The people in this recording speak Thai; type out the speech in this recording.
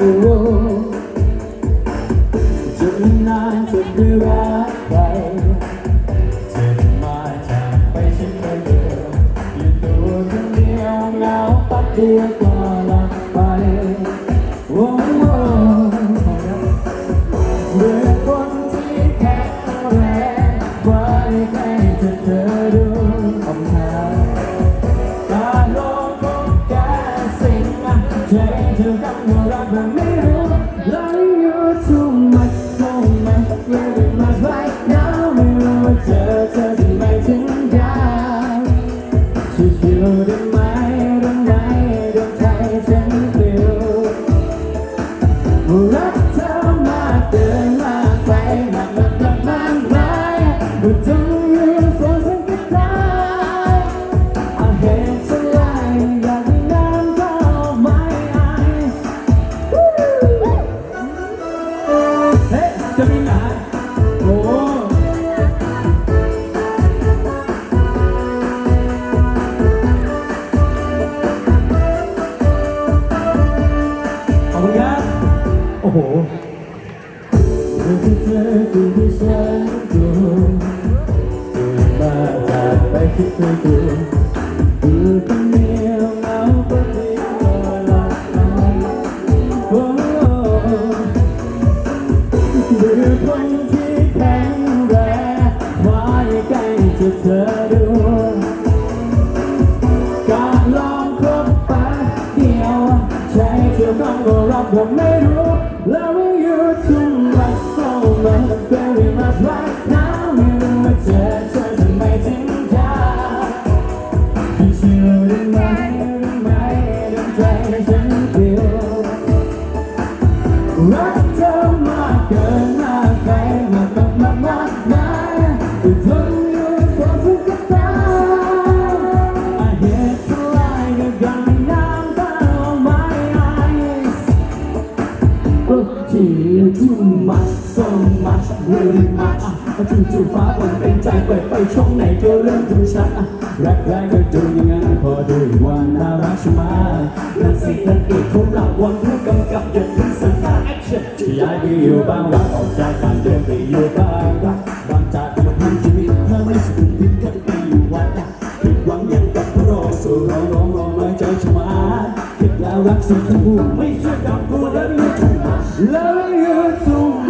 จนนานจนไม่รักใครเธอมาจากไปฉันไปเดียวอยู่ตัวนเดียวเงาปักเดียว มันไม่รู้ Love you too much so much very much right now ไม่รู้ว่าเจอเธอที่ไม่ถึงยามชิวๆได้ไหมตรงไหนดวงใจฉันปลิวรักเธอ อ้โหเธอคือเธอคือที่ฉันดูตื่นมาจากไปคิดตัวอยู่คนเดียวเหงาคนเดียวหลับไปโอ้หรือคนที่แข็งแรงไว้ใกล้จะเธอดูการลองคบแป๊บเดียวใช้เธอต้องก็รับผมไม่ right now ไม่รู้ much, really much. อ่จู่ฟ้าฝนเป็นใจเปิดไปช่องไหนก็เริ่มดูชัดอะรักแรกก็ดูย่างนั้นพอดูอีกวันน่ารักช่ไหมนั่นสินั่นเอกเขาหลับวันผู้กำกับอย่าเพิ่งสัญญาแอคชั่นที่ย้ายไปอยู่บ้างรักออกจากบ้านเดินไปอยู่บ้างรักบางจากมันทั้งชีวิตเธอไม่สุขผิดก็ไปอยู่วัดอะผิดหวังย่างกับพระโรสู่ร้องร้องร้องน้อยใจชะมัดคิดแล้วรักสุดทั้งคู่ไม่เชื่อกับกูแล้วนี่ถูก Love you too much so